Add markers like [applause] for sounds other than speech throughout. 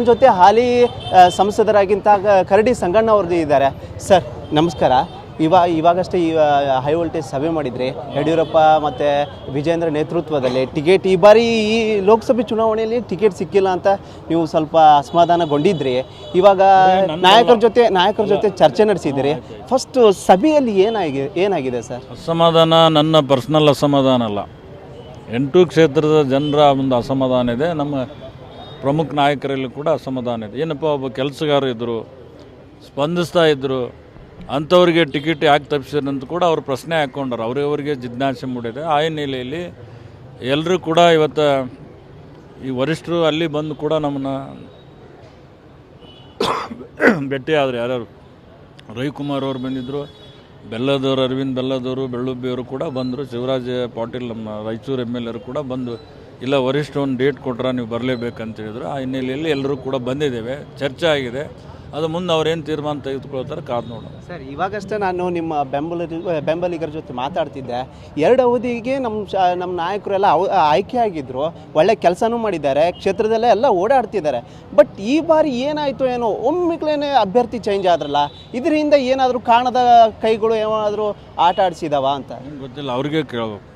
ನಮ್ಮ ಜೊತೆ ಹಾಲಿ ಸಂಸದರಾಗಿಂತಹ ಕರಡಿ ಸಂಗಣ್ಣ ಅವ್ರದ್ದು ಇದ್ದಾರೆ. ಸರ್ ನಮಸ್ಕಾರ. ಇವಾಗ ಇವಾಗಷ್ಟೇ ಈ ಹೈ ವೋಲ್ಟೇಜ್ ಸಭೆ ಮಾಡಿದ್ರಿ ಯಡಿಯೂರಪ್ಪ ಮತ್ತು ವಿಜೇಂದ್ರ ನೇತೃತ್ವದಲ್ಲಿ ಟಿಕೆಟ್ ಈ ಬಾರಿ ಈ ಲೋಕಸಭೆ ಚುನಾವಣೆಯಲ್ಲಿ ಟಿಕೆಟ್ ಸಿಕ್ಕಿಲ್ಲ ಅಂತ ನೀವು ಸ್ವಲ್ಪ ಅಸಮಾಧಾನಗೊಂಡಿದ್ರಿ. ಇವಾಗ ನಾಯಕರ ಜೊತೆ ನಾಯಕರ ಜೊತೆ ಚರ್ಚೆ ನಡೆಸಿದ್ದೀರಿ. ಫಸ್ಟ್ ಸಭೆಯಲ್ಲಿ ಏನಾಗಿದೆ ಏನಾಗಿದೆ ಸರ್? ಅಸಮಾಧಾನ ನನ್ನ ಪರ್ಸ್ನಲ್ ಅಸಮಾಧಾನ ಅಲ್ಲ. ಎಂಟು ಕ್ಷೇತ್ರದ ಜನರ ಒಂದು ಅಸಮಾಧಾನ ಇದೆ. ನಮ್ಮ ಪ್ರಮುಖ ನಾಯಕರಲ್ಲಿ ಕೂಡ ಅಸಮಾಧಾನ ಇದೆ. ಏನಪ್ಪ, ಒಬ್ಬ ಕೆಲಸಗಾರ ಇದ್ದರು ಸ್ಪಂದಿಸ್ತಾ ಇದ್ದರು ಅಂಥವ್ರಿಗೆ ಟಿಕೆಟ್ ಯಾಕೆ ತಪ್ಪಿಸಿದ್ರಂತ ಕೂಡ ಅವ್ರು ಪ್ರಶ್ನೆ ಹಾಕ್ಕೊಂಡರು ಅವರಿವರಿಗೆ ಜಿಜ್ಞಾಸೆ ಮೂಡಿದೆ. ಆ ಹಿನ್ನೆಲೆಯಲ್ಲಿ ಎಲ್ಲರೂ ಕೂಡ ಇವತ್ತು ಈ ವರಿಷ್ಠರು ಅಲ್ಲಿ ಬಂದು ಕೂಡ ನಮ್ಮನ್ನು ಭೇಟಿ ಆದರು ಯಾರ್ಯಾರು. ರವಿಕುಮಾರ್ ಅವರು ಬಂದಿದ್ದರು ಬೆಲ್ಲದವರು, ಅರವಿಂದ್ ಬೆಲ್ಲದವರು, ಬೆಳ್ಳುಬ್ಬಿಯವರು ಕೂಡ ಬಂದರು. ಶಿವರಾಜ ಪಾಟೀಲ್ ನಮ್ಮ ರಾಯಚೂರು ಎಂ ಎಲ್ ಎರು ಕೂಡ ಬಂದು ಇಲ್ಲ ವರಿಷ್ಠ ಒಂದು ಡೇಟ್ ಕೊಟ್ರೆ ನೀವು ಬರಲೇಬೇಕಂತ ಹೇಳಿದ್ರು ಆ ಹಿನ್ನೆಲೆಯಲ್ಲಿ ಎಲ್ಲರೂ ಕೂಡ ಬಂದಿದ್ದೇವೆ. ಚರ್ಚೆ ಆಗಿದೆ. ಅದು ಮುಂದೆ ಅವ್ರೇನು ತೀರ್ಮಾನ ತೆಗೆದುಕೊಳ್ತಾರೆ ಕಾದು ನೋಡೋಣ. ಸರ್ ಇವಾಗಷ್ಟೇ ನಾನು ನಿಮ್ಮ ಬೆಂಬಲ ಬೆಂಬಲಿಗರ ಜೊತೆ ಮಾತಾಡ್ತಿದ್ದೆ. ಎರಡು ಅವಧಿಗೆ ನಮ್ಮ ಶ ನಮ್ಮ ನಾಯಕರೆಲ್ಲ ಅವ ಆಯ್ಕೆ ಆಗಿದ್ರು ಒಳ್ಳೆ ಕೆಲಸನೂ ಮಾಡಿದ್ದಾರೆ. ಕ್ಷೇತ್ರದಲ್ಲೇ ಎಲ್ಲ ಓಡಾಡ್ತಿದ್ದಾರೆ. ಬಟ್ ಈ ಬಾರಿ ಏನಾಯಿತು ಏನೋ ಒಮ್ಮಿಕ್ಲೇ ಅಭ್ಯರ್ಥಿ ಚೇಂಜ್ ಆದ್ರಲ್ಲ ಇದರಿಂದ ಏನಾದರೂ ಕಾಣದ ಕೈಗಳು ಏನಾದರೂ ಆಟ ಆಡಿಸಿದಾವ ಅಂತ ಗೊತ್ತಿಲ್ಲ ಅವ್ರಿಗೆ ಕೇಳಬೇಕು.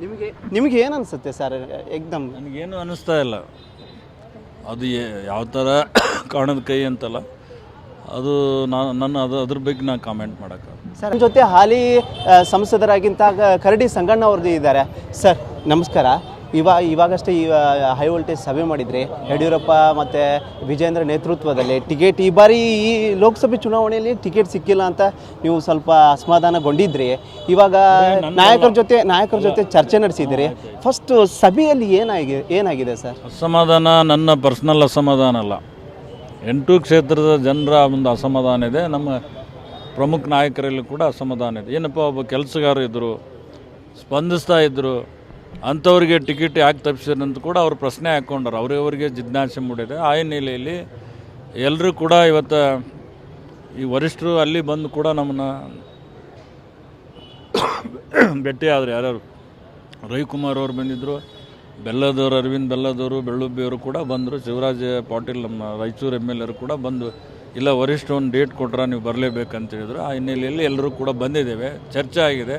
ನಿಮಗೆ ನಿಮಗೆ ಏನು ಅನಿಸುತ್ತೆ ಸರ್ ಎಕ್ದಮ್? ನನಗೇನು ಅನ್ನಿಸ್ತಾ ಇಲ್ಲ. ಅದು ಯಾವ ಥರ [coughs] ಕಾಣದ ಕೈ ಅಂತಲ್ಲ ಅದು ನಾನು ನನ್ನ ಅದು ಅದ್ರ ಬಗ್ಗೆ ನಾನು ಕಾಮೆಂಟ್ ಮಾಡಕ್ಕ ಸರ್ ಜೊತೆ ಹಾಲಿ ಸಂಸದರಾಗಿಂತ ಕರಡಿ ಸಂಗಣ್ಣ ಅವ್ರದ್ದು ಇದ್ದಾರೆ. ಸರ್ ನಮಸ್ಕಾರ. ಇವಾ ಇವಾಗಷ್ಟೇ ಈ ಹೈ ವೋಲ್ಟೇಜ್ ಸಭೆ ಮಾಡಿದ್ರಿ ಯಡಿಯೂರಪ್ಪ ಮತ್ತು ವಿಜೇಂದ್ರ ನೇತೃತ್ವದಲ್ಲಿ ಟಿಕೆಟ್ ಈ ಬಾರಿ ಈ ಲೋಕಸಭೆ ಚುನಾವಣೆಯಲ್ಲಿ ಟಿಕೆಟ್ ಸಿಕ್ಕಿಲ್ಲ ಅಂತ ನೀವು ಸ್ವಲ್ಪ ಅಸಮಾಧಾನಗೊಂಡಿದ್ರಿ ಇವಾಗ ನಾಯಕರ ಜೊತೆ ನಾಯಕರ ಜೊತೆ ಚರ್ಚೆ ನಡೆಸಿದ್ದೀರಿ. ಫಸ್ಟ್ ಸಭೆಯಲ್ಲಿ ಏನಾಗಿದೆ ಏನಾಗಿದೆ ಸರ್? ಅಸಮಾಧಾನ ನನ್ನ ಪರ್ಸ್ನಲ್ ಅಸಮಾಧಾನ ಅಲ್ಲ. ಎಂಟು ಕ್ಷೇತ್ರದ ಜನರ ಒಂದು ಅಸಮಾಧಾನ ಇದೆ. ನಮ್ಮ ಪ್ರಮುಖ ನಾಯಕರಲ್ಲಿ ಕೂಡ ಅಸಮಾಧಾನ ಇದೆ. ಏನಪ್ಪ ಒಬ್ಬ ಕೆಲಸಗಾರ ಇದ್ದರು ಸ್ಪಂದಿಸ್ತಾ ಇದ್ದರು ಅಂಥವ್ರಿಗೆ ಟಿಕೆಟ್ ಯಾಕೆ ತಪ್ಪಿಸಿದ್ರು ಅಂತ ಕೂಡ ಅವ್ರು ಪ್ರಶ್ನೆ ಹಾಕ್ಕೊಂಡರು. ಅವ್ರವ್ರಿಗೆ ಜಿಜ್ಞಾಸೆ ಮೂಡಿದೆ. ಆ ಹಿನ್ನೆಲೆಯಲ್ಲಿ ಎಲ್ಲರೂ ಕೂಡ ಇವತ್ತು ಈ ವರಿಷ್ಠರು ಅಲ್ಲಿ ಬಂದು ಕೂಡ ನಮ್ಮನ್ನು ಭೇಟಿ ಆದರು. ಯಾರ್ಯಾರು? ರವಿಕುಮಾರ್ ಅವರು ಬಂದಿದ್ದರು ಬೆಲ್ಲದವರು, ಅರವಿಂದ್ ಬೆಲ್ಲದವರು ಬೆಳ್ಳುಬ್ಬಿಯವರು ಕೂಡ ಬಂದರು. ಶಿವರಾಜ್ ಪಾಟೀಲ್ ನಮ್ಮ ರಾಯಚೂರು ಎಂ ಎಲ್ ಎರು ಕೂಡ ಬಂದು, ಇಲ್ಲ ವರಿಷ್ಠ ಒಂದು ಡೇಟ್ ಕೊಟ್ರೆ ನೀವು ಬರಲೇಬೇಕಂತ ಹೇಳಿದ್ರು. ಆ ಹಿನ್ನೆಲೆಯಲ್ಲಿ ಎಲ್ಲರೂ ಕೂಡ ಬಂದಿದ್ದೇವೆ. ಚರ್ಚೆ ಆಗಿದೆ.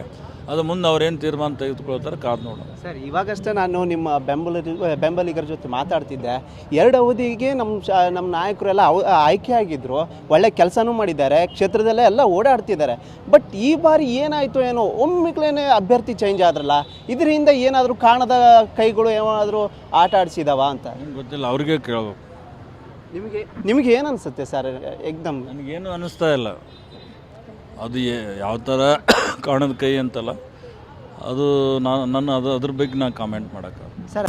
ಅದು ಮುಂದೆ ಅವ್ರೇನು ತೀರ್ಮಾನ ತೆಗೆದುಕೊಳ್ತಾರೆ ಕಾದು ನೋಡೋಣ. ಸರ್ ಇವಾಗಷ್ಟೇ ನಾನು ನಿಮ್ಮ ಬೆಂಬಲ ಬೆಂಬಲಿಗರ ಜೊತೆ ಮಾತಾಡ್ತಿದ್ದೆ. ಎರಡು ಅವಧಿಗೆ ನಮ್ಮ ಶ ನಮ್ಮ ನಾಯಕರೆಲ್ಲ ಅವ ಆಯ್ಕೆ ಆಗಿದ್ರು ಒಳ್ಳೆ ಕೆಲಸನೂ ಮಾಡಿದ್ದಾರೆ ಕ್ಷೇತ್ರದಲ್ಲೇ ಎಲ್ಲ ಓಡಾಡ್ತಿದ್ದಾರೆ. ಬಟ್ ಈ ಬಾರಿ ಏನಾಯಿತು ಏನೋ ಒಮ್ಮಿಗ್ಲೇ ಅಭ್ಯರ್ಥಿ ಚೇಂಜ್ ಆದ್ರಲ್ಲ ಇದರಿಂದ ಏನಾದರೂ ಕಾಣದ ಕೈಗಳು ಏನಾದರೂ ಆಟ ಆಡಿಸಿದಾವ ಅಂತ? ಗೊತ್ತಿಲ್ಲ ಅವ್ರಿಗೆ ಕೇಳಬೇಕು. ನಿಮಗೆ ನಿಮಗೆ ಏನು ಅನಿಸುತ್ತೆ ಸರ್ ಎಕ್ದಮ್ ನನಗೇನು ಅನ್ನಿಸ್ತಾ ಇಲ್ಲ. ಅದು ಯಾವ ಥರ [coughs] ಕಾಣದ ಕೈ ಅಂತಲ್ಲ, ಅದು ನಾನು ನನ್ನ ಅದು ಅದ್ರ ಬಗ್ಗೆ ನಾನು ಕಾಮೆಂಟ್ ಮಾಡೋಕ್ಕಾಗ ಸರ್